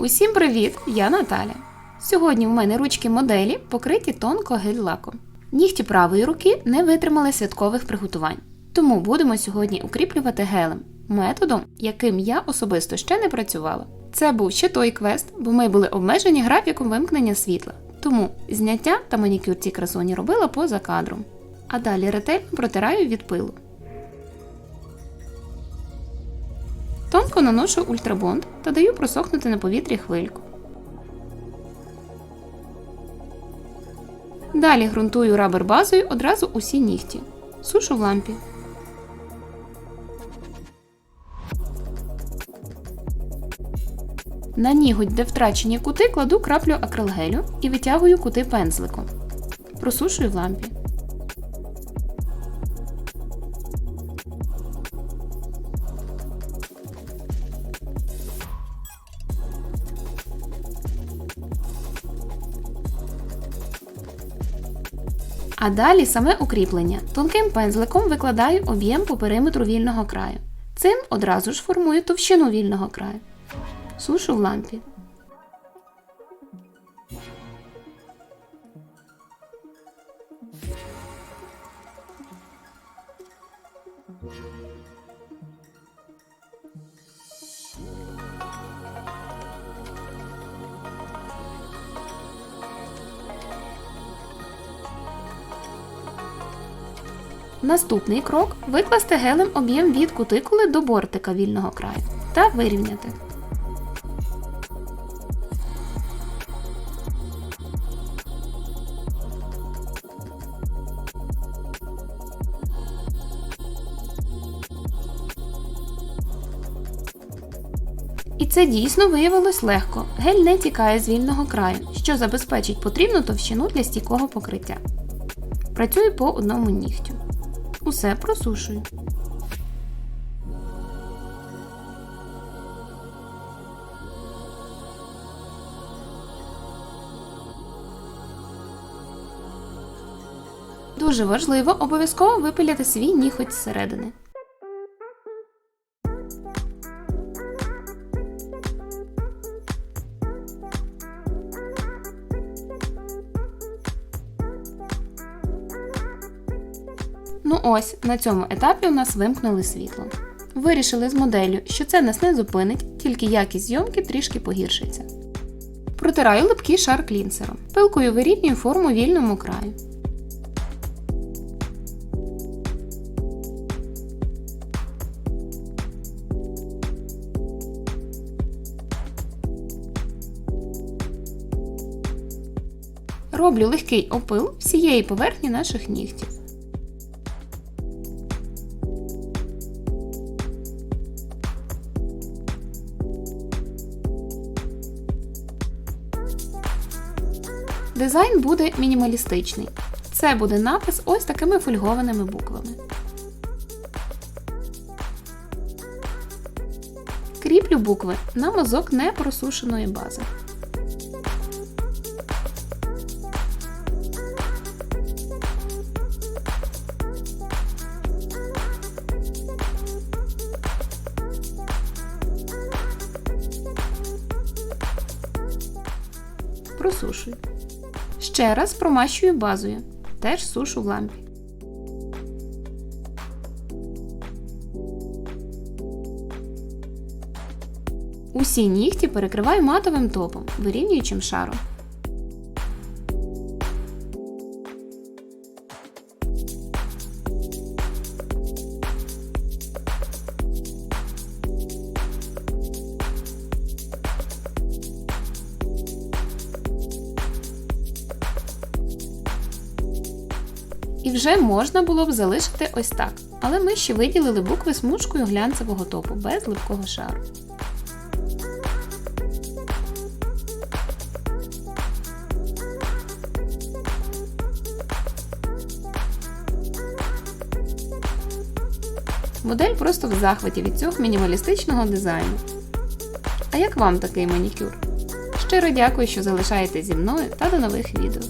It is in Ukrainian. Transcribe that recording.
Усім привіт! Я Наталя. Сьогодні в мене ручки моделі покриті тонко гель-лаком. Нігті правої руки не витримали святкових приготувань. Тому будемо сьогодні укріплювати гелем, методом, яким я особисто ще не працювала. Це був ще той квест, бо ми були обмежені графіком вимкнення світла. Тому зняття та манікюр цій красуні робила поза кадром. А далі ретельно протираю від пилу. Тонко наношу ультрабонд та даю просохнути на повітрі хвильку. Далі ґрунтую рабер базою одразу усі нігті. Сушу в лампі. На ніготь, де втрачені кути, кладу краплю акрилгелю і витягую кути пензликом. Просушую в лампі. А далі саме укріплення. Тонким пензликом викладаю об'єм по периметру вільного краю. Цим одразу ж формую товщину вільного краю. Сушу в лампі. Наступний крок викласти гелем об'єм від кутикули до бортика вільного краю та вирівняти. І це дійсно виявилось легко. Гель не тікає з вільного краю, що забезпечить потрібну товщину для стійкого покриття. Працюю по одному нігтю. Усе просушую. Дуже важливо обов'язково випиляти свій ніготь зсередини. Ну ось, на цьому етапі у нас вимкнули світло. Вирішили з моделлю, що це нас не зупинить, тільки якість зйомки трішки погіршиться. Протираю липкий шар клінсером. Пилкою вирівнюю форму вільному краю. Роблю легкий опил всієї поверхні наших нігтів. Дизайн буде мінімалістичний. Це буде напис ось такими фольгованими буквами. Кріплю букви на мазок непросушеної бази. Просушую. Ще раз промащую базою. Теж сушу в лампі. Усі нігті перекриваю матовим топом, вирівнюючим шаром. І вже можна було б залишити ось так. Але ми ще виділили букви смужкою глянцевого топу без липкого шару. Модель просто в захваті від цього мінімалістичного дизайну. А як вам такий манікюр? Щиро дякую, що залишаєтесь зі мною та до нових відео.